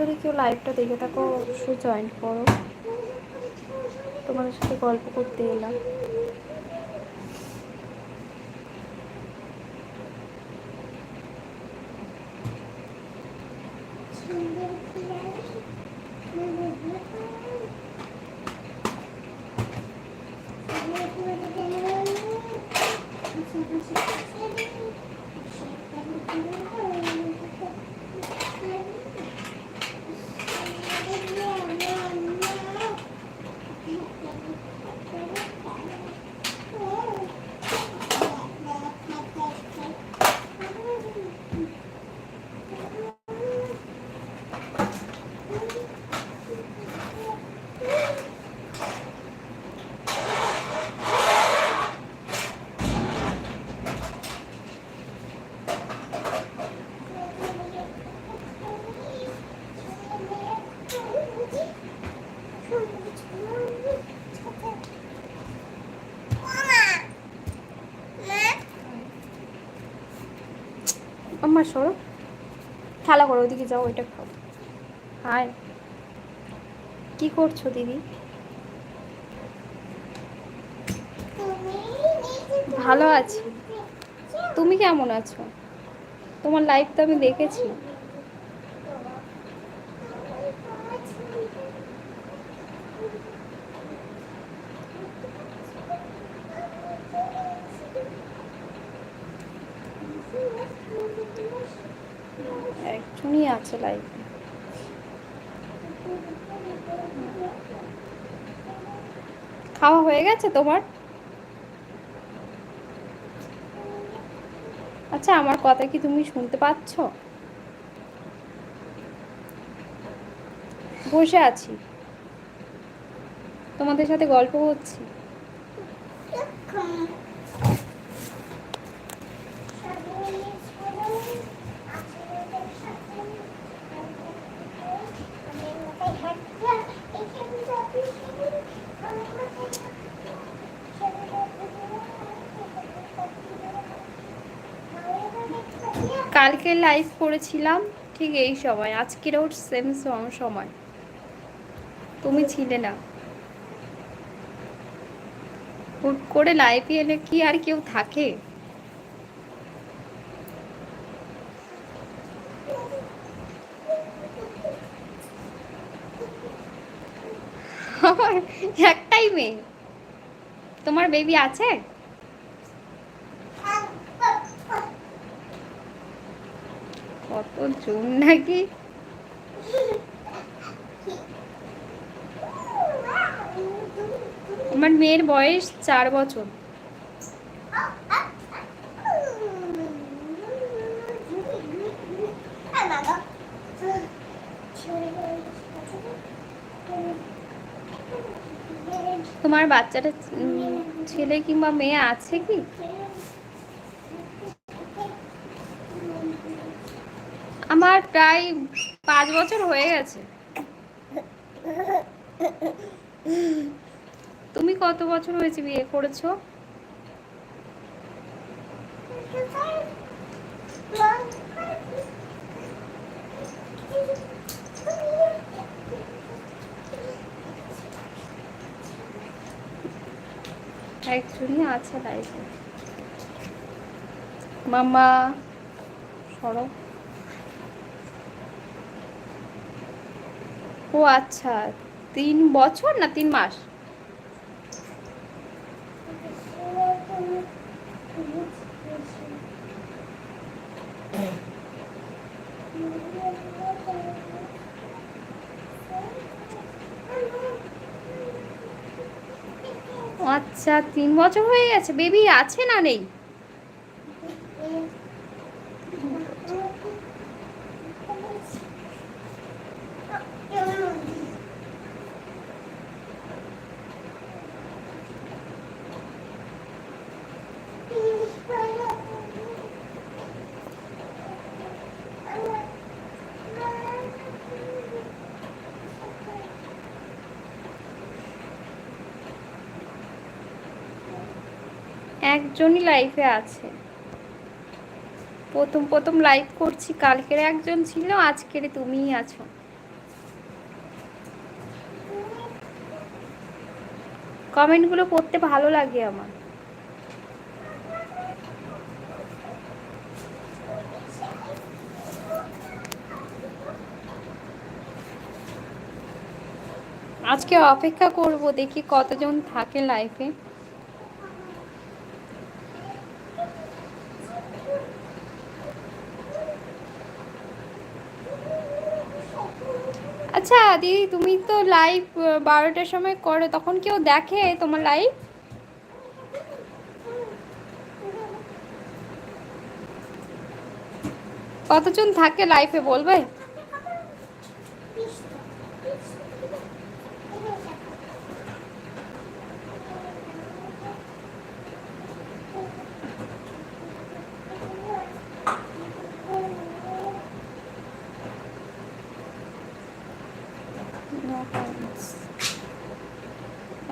যদি কেউ লাইভটা দেখে থাকো অবশ্যই জয়েন করো। তোমাদের সাথে গল্প করতে এলাম আমার সরো খেলা করো, ওদিকে যাও, ওইটা খাও। হায় কি করছ, দিদি? ভালো আছি। তুমি কেমন আছো? তোমার লাইফ তো আমি দেখেছি একজনই আছে লাইফে খাওয়া হয়ে গেছে তোমার? আচ্ছা আমার কথা কি তুমি শুনতে পাচ্ছ? বসে আছি। তোমাদের সাথে গল্প করছি। কালকে লাইভ করেছিলাম, ঠিক এই সময়। আজকেরও সেম সময়। তুমি ছিলে না। হুট করে লাইভে এলে কি আর কেউ থাকে? একটাই মেয়ে। তোমার বেবি আছে? জুম নাকি? আমার মেয়ের বয়স চার বছর। তোমার বাচ্চাটা ছেলে কিংবা মেয়ে আছে কি? আমার প্রায় পাঁচ বছর হয়ে গেছে। তুমি কত বছর হয়েছে বিয়ে করেছ? একজনই আছে মামা সরো। ও আচ্ছা তিন বছর না তিন মাস? আচ্ছা তিন বছর হয়ে গেছে, বেবি আছে না নেই? একজনই লাইফে আছে। প্রথম প্রথম লাইভ করছি, কালকের একজন ছিল, আজকের তুমিই আছো। কমেন্টগুলো পড়তে ভালো লাগে আমার। আজকে অপেক্ষা করব, দেখি কতজন থাকে লাইফে আচ্ছা দিদি তুমি তো লাইভ বারোটার সময় করো, তখন কেউ দেখে তোমার লাইভ কতজন থাকে লাইফে বলবে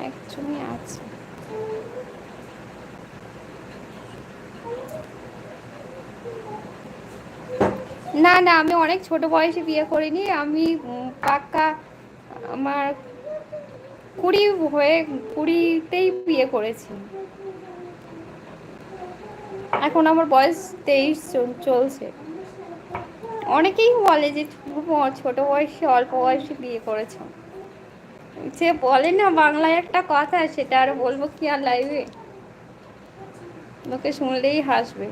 একজনই আছে না না আমি অনেক ছোট বয়সে বিয়ে করিনি, আমি পাক্কা আমার কুড়ি হয়ে, কুড়িতেই বিয়ে করেছি। এখন আমার বয়স তেইশ চলছে। অনেকেই বলে যে ছোট বয়সে, অল্প বয়সে বিয়ে করেছ। সে বলে না, বাংলায় একটা কথা, সেটা আর বলব কি আর লাইভে লোকে শুনলেই হাসবে।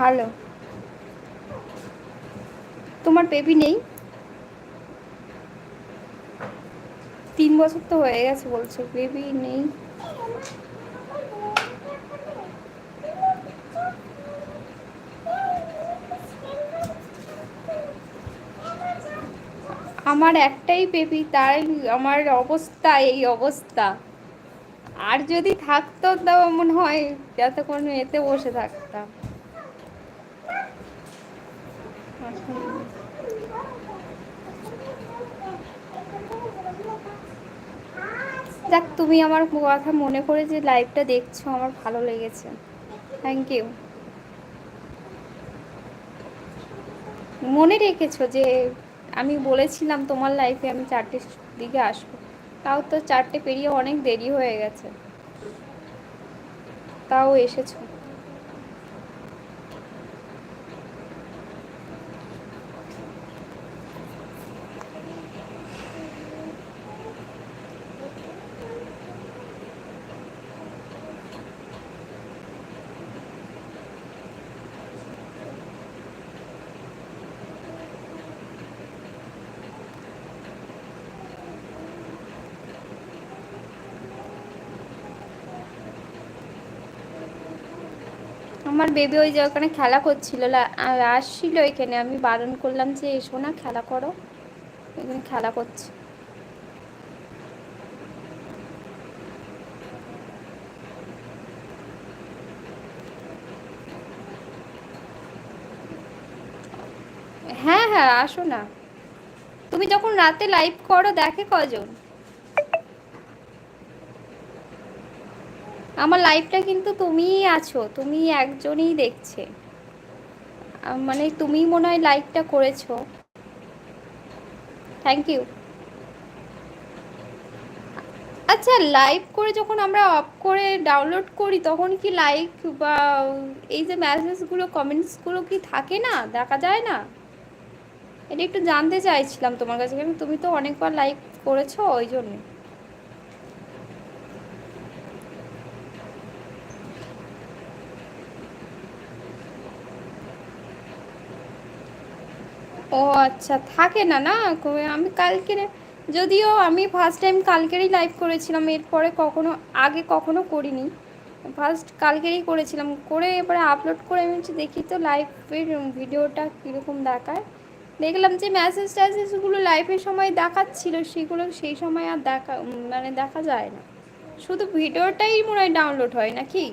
ভালো। তোমার বেবি নেই? তিন বছর তো হয়ে গেছে বলছো বেবি নেই। আমার একটাই বেবি তাই আমার অবস্থা, এই অবস্থা। আর যদি থাকতো তো মনে হয় যাতে কোনো এতে বসে থাকতাম। যাক, তুমি আমার কথা মনে করে যে লাইভটা দেখছ, আমার ভালো লেগেছে। থ্যাংক ইউ মনে রেখেছো যে আমি বলেছিলাম তোমার লাইফে আমি চারটের দিকে আসব। তাও তো চারটে পেরিয়ে অনেক দেরি হয়ে গেছে। তাও এসেছ। আমার বেবি ওই যে ওখানে খেলা করছিল আসছিল এখানে। আমি বারণ করলাম যে, এসো না, খেলা করো। এখানে খেলা করছে। হ্যাঁ হ্যাঁ আসো না। তুমি যখন রাতে লাইভ করো, দেখে কজন? আমার লাইফটা কিন্তু তুমিই আছো তুমি একজনই দেখছে। মানে তুমি মনে হয় লাইকটা করেছ। থ্যাংক ইউ আচ্ছা লাইভ করে যখন আমরা অফ করে ডাউনলোড করি, তখন কি লাইক বা এই যে মেসেজগুলো কমেন্টসগুলো কি থাকে না? দেখা যায় না? এটা একটু জানতে চাইছিলাম তোমার কাছে কারণ তুমি তো অনেকবার লাইক করেছ, ওই জন্যে। ও আচ্ছা থাকে না না? আমি কালকে যদিও আমি ফার্স্ট টাইম কালকেরই লাইভ করেছিলাম, এরপরে কখনো, আগে কখনো করিনি। ফার্স্ট কালকেরই করেছিলাম। করে এবারে আপলোড করে আমি দেখি তো লাইভের ভিডিওটা কীরকম দেখায়। দেখলাম যে মেসেজ ট্যাসেজগুলো লাইভের সময় দেখাচ্ছিল, সেগুলো সেই সময় আর দেখা মানে দেখা যায় না। শুধু ভিডিওটাই মনে হয় ডাউনলোড হয়, নাকি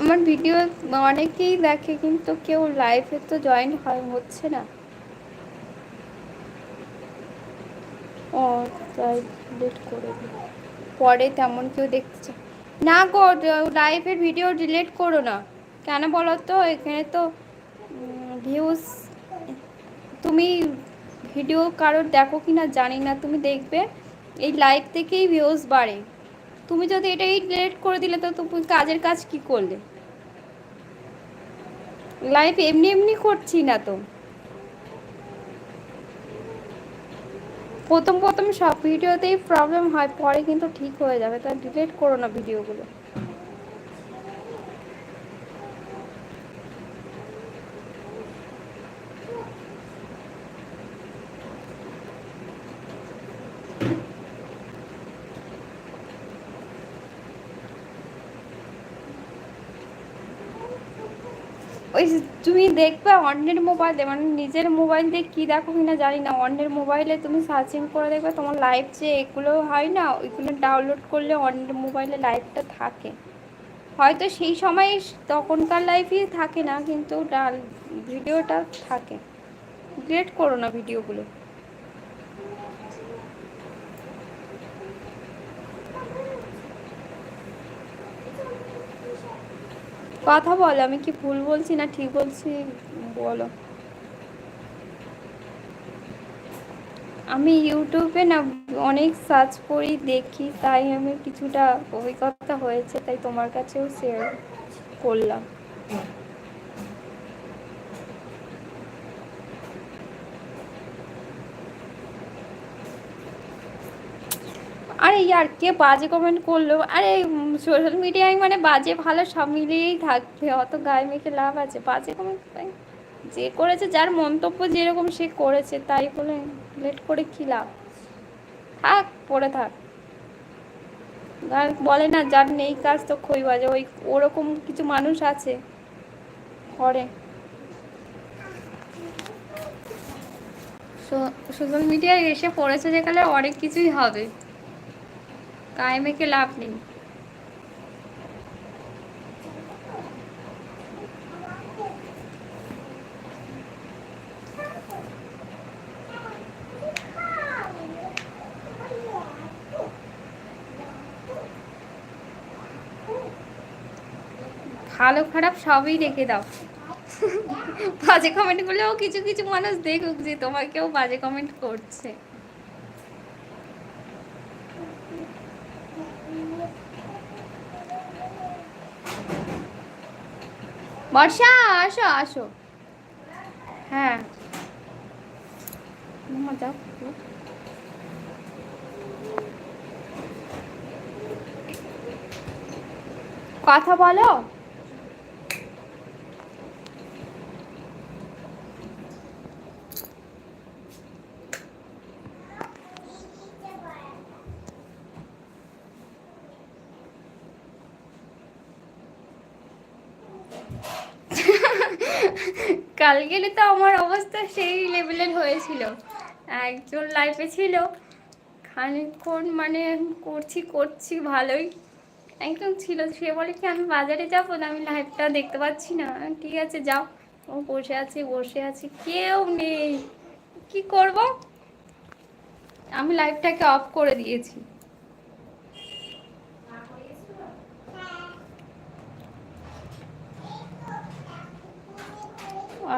আমার ভিডিও অনেকেই দেখে, কিন্তু কেউ লাইভে তো জয়েন হয়, হচ্ছে না। ও, তাই ডিলিট করে পরে তেমন কেউ চায়। না গো লাইভের ভিডিও ডিলিট করো না। কেন বলো তো? এখানে তো ভিউজ তুমি ভিডিও কারোর দেখো কি না জানি না, তুমি দেখবে। এই লাইভ থেকেই ভিউজ বাড়ে। তুমি যদি এটাই ডিলিট করে দিলে, তো তুমি কাজের কাজ কি করলে? লাইভ এমনি এমনি করছি না তো। প্রথম প্রথম সব ভিডিওতেই প্রবলেম হয়, পরে কিন্তু ঠিক হয়ে যাবে। তাই ডিলিট করো না ভিডিওগুলো ওই তুমি দেখবে অন্যের মোবাইলে মানে নিজের মোবাইল দিয়ে কী দেখো কি না জানি না। অন্যের মোবাইলে তুমি সার্চিং করে দেখবে তোমার লাইভ যে এগুলো হয় না, ওইগুলো ডাউনলোড করলে অন্যের মোবাইলে লাইভটা থাকে। হয়তো সেই সময় তখনকার লাইফই থাকে না, কিন্তু ভিডিওটা থাকে। ডিলেট করো না ভিডিওগুলো কথা বলো, আমি কি ভুল বলছি না ঠিক বলছি? বলো। আমি ইউটিউবে না অনেক সার্চ করি, দেখি, তাই আমি কিছুটা অভিজ্ঞতা হয়েছে, তাই তোমার কাছেও শেয়ার করলাম। আরে ইয়ার, কে বাজে কমেন্ট করল? আরে সোশ্যাল মিডিয়ায় মানে বাজে, ভালো, সব মিলিয়েই থাকবে। অত গায়ে মেখে লাভ আছে। বাজে কমেন্ট যে করেছে, যার মন্তব্য যেরকম সে করেছে, তাই বলে লেট করে কী লাভ? থাক, পড়ে থাক। বলে না, যার নেই কাজ তো খই বাজে। ওই, ওরকম কিছু মানুষ আছে, করে। সোশ্যাল মিডিয়ায় এসে পড়েছে যেখানে অনেক কিছুই হবে। গায়ে মেখে লাভ নেই। ভালো খারাপ সবই রেখে দাও। বাজে কমেন্ট করলেও কিছু কিছু মানুষ দেখুক যে তোমাকেও বাজে কমেন্ট করছে। বর্ষা আসো আসো। হ্যাঁ। কথা বলো। কাল গেলে তো আমার অবস্থা সেই লেভেলের হয়েছিল। একজন লাইফে ছিল। খানিক্ষণ মানে করছি করছি, ভালোই। একদম ছিল, সে বলে কি, আমি বাজারে যাব না? আমি লাইফটা দেখতে পাচ্ছি না। ঠিক আছে, যাও। ও বসে আছি বসে আছি, কেউ নেই। কি করব? আমি লাইফটাকে অফ করে দিয়েছি।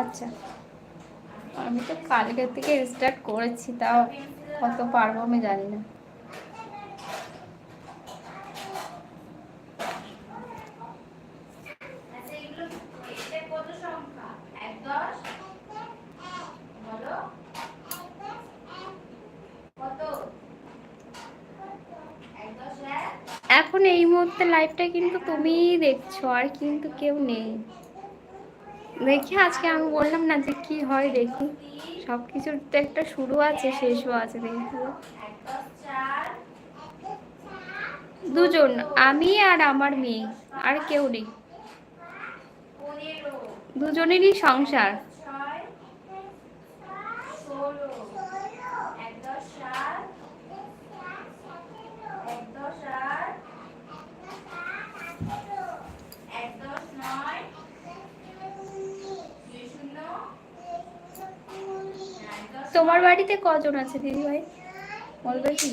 আচ্ছা। আমি তো কালকের থেকে স্টার্ট করেছি, তাও কত পারব আমি জানি না। এখন এই মুহূর্তে লাইভটা কিন্তু তুমিই দেখছ, আর কিন্তু কেউ নেই। দেখি আজকে আমি বললাম না যে কি হয়, দেখি। সব কিছুর তো একটা শুরু আছে, শেষও আছে, দেখি। দুজন, আমি আর আমার মেয়ে, আর কেউ নেই। দুজনেরই সংসার সাত এক দশ আট এক দশ নয় দুই শূন্য এক দশ তোমার বাড়িতে কজন আছে, দিদি ভাই? বলবে কি?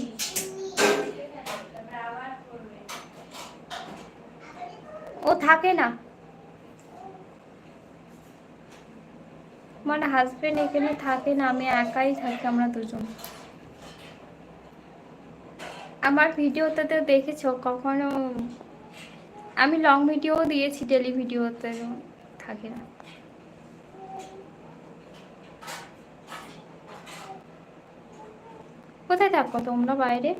ও থাকে না। মানে হাজবেন্ড এখানে থাকে না, আমি একাই থাকি, আমরা দুজন। আমার ভিডিওতে তো দেখেছ, কখনো আমি লং ভিডিও দিয়েছি ডেলি ভিডিওতে থাকে না। কোথায় থাকো তোমরা বাইরে?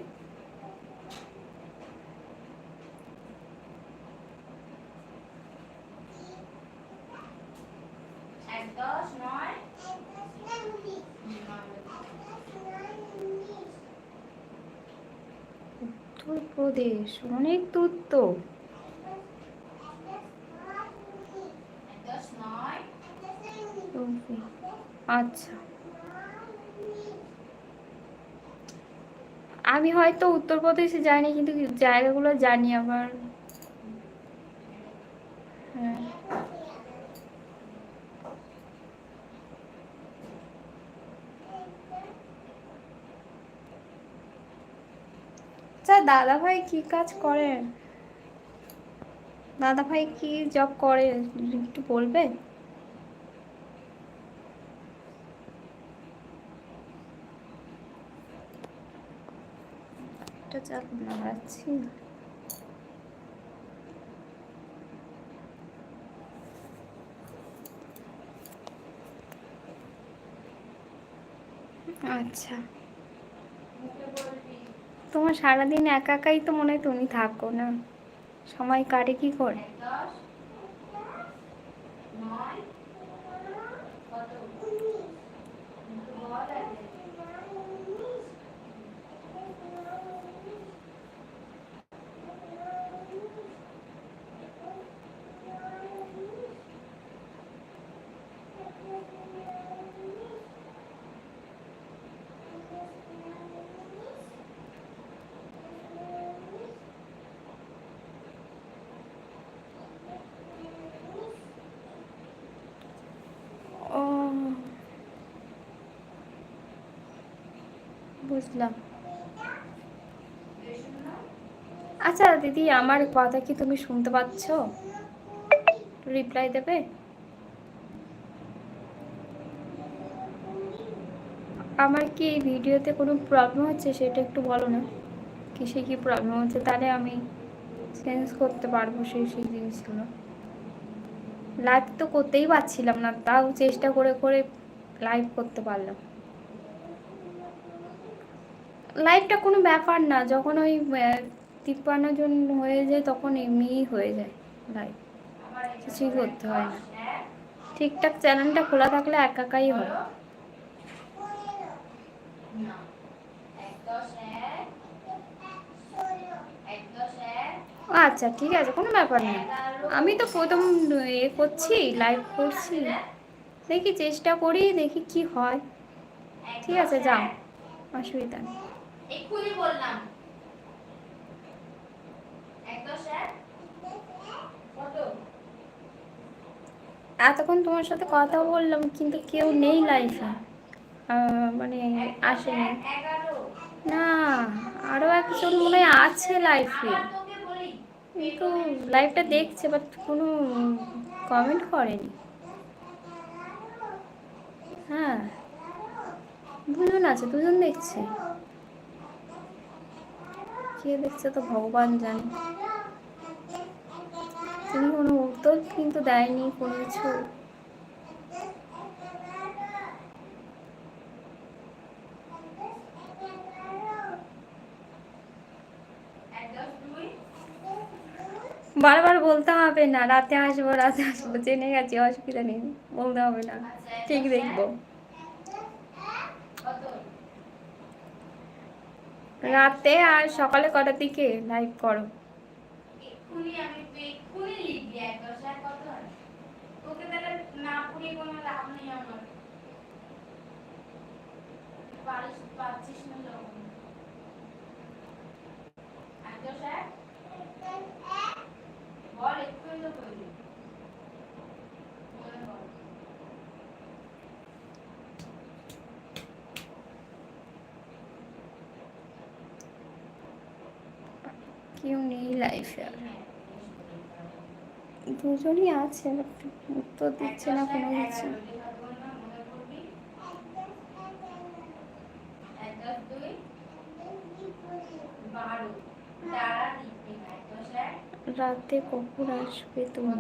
উত্তরপ্রদেশ অনেক দূর তো। আচ্ছা। আমি হয়তো উত্তরপ্রদেশে যাইনি, কিন্তু জায়গাগুলো জানি আবার। হ্যাঁ। আচ্ছা দাদা ভাই কি কাজ করেন? দাদা ভাই কি জব করে? একটু বলবে আচ্ছা। তোমার সারাদিন একা একাই তো মনে হয় তুমি থাকো না। সময় কাটে কি করে এক দশ নয় কত বল আগে। ও বুঝলাম। আচ্ছা দিদি আমার কথা কি তুমি শুনতে পাচ্ছ? রিপ্লাই দেবে? আমার কি এই ভিডিওতে কোনো প্রবলেম হচ্ছে সেটা একটু বলো না। কিসে কি প্রবলেম হচ্ছে তাহলে আমি চেঞ্জ করতে পারব সেই সেই জিনিসগুলো। লাইভ তো করতেই পারছিলাম না, তাও চেষ্টা করে করে লাইভ করতে পারলাম। লাইভটা কোনো ব্যাপার না, যখন ওই তিপ্পান্ন জন হয়ে যায় তখন এমনিই হয়ে যায় লাইভ কিছুই করতে হয় না। ঠিকঠাক চ্যানেলটা খোলা থাকলে একাকাই হয়। না এক দশ এক আচ্ছা ঠিক আছে কোনো ব্যাপার নেই আমি তো প্রথম এ করছি লাইভ করছি। দেখি চেষ্টা করি দেখি কি হয়। ঠিক আছে যাও। অসুবিধা নেই। বললাম। এতক্ষণ তোমার সাথে কথা বললাম কিন্তু কেউ নেই লাইফে মানে আসেনি। না আরও একজন মনে হয় আছে লাইফে কিন্তু লাইভটা দেখছে বাট কোনো কমেন্ট করেনি। হ্যাঁ দুজন আছে, দুজন দেখছে। কে দেখছে তো ভগবান জানে। তিনি কোনো উত্তর কিন্তু দেয়নি কোনো কিছু এক দশ দুই বারবার বলতে হবে না, রাতে আসব রাতে আসব, জেনে গেছি, অসুবিধা নেই, বলতে হবে না, ঠিক দেখব। রাতে আর সকালে কটার দিকে লাইভ করো? পাচ্ছিস না কেউ নেই লাইফে আর দুজনই আছে উত্তর দিচ্ছে না কোনো কিছু। রাতে কখন আসবে তুমি?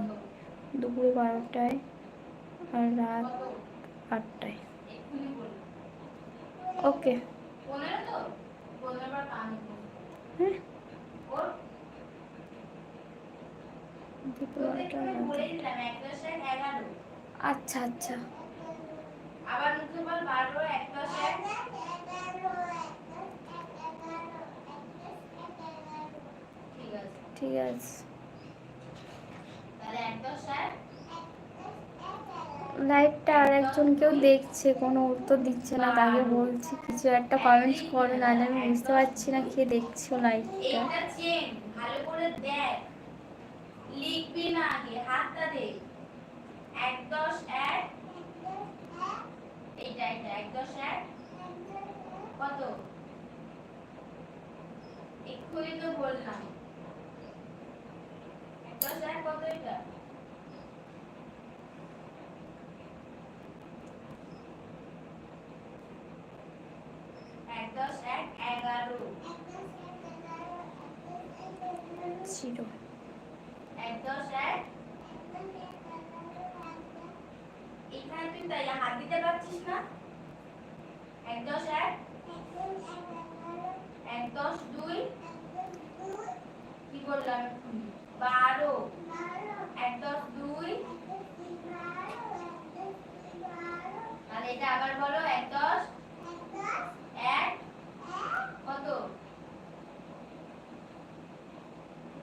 দুপুর বারোটায় আর রাত আটটায়। ওকে। হ্যাঁ। আচ্ছা আচ্ছা। আবার মুখে বল বারো এক দশ এক ঠিক আছে ঠিক আছে। লাইভটা আর একজন কেউ দেখছে কোনো উত্তর দিচ্ছে না তাকে বলছি কিছু একটা কমেন্টস করো নাহলে আমি বুঝতে পারছি না কে দেখছ লাইভটা ভালো করে দেখ। লিখবি না আগে হাতটা দে এক দশ এক। এইটা এইটা এক দশ এক। কত? এক্ষুনি তো বললাম এক দশ এক কত এটা এক দশ এক এগারো জিরো এক দশ এক এখানে তুই তাই হাত পারছিস না এক দশ এক এক দশ দুই, কি এক্ষুনি? বারো। এক দশ দুই। তাহলে এটা আবার বলো এক দশ এক কত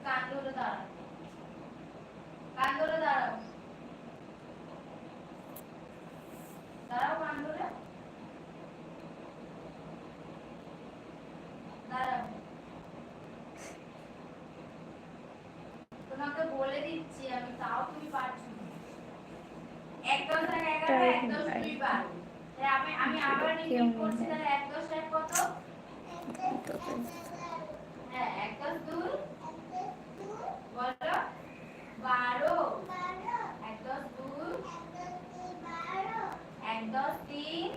কান ধরে দাঁড়াও কান ধরে দাঁড়াও দাঁড়াও কান ধরে দাঁড়াও তোমাকে বলে দিচ্ছি আমি তাও তুমি পারছ না। এক দশ এক এগারো এক দশ দুই বারো তাহলে আমি আমি আবার রিপিট করছি তাহলে এক দশ এক কত হ্যাঁ এক দশ দুই বলো বারো এক দশ দুই এক দশ তিন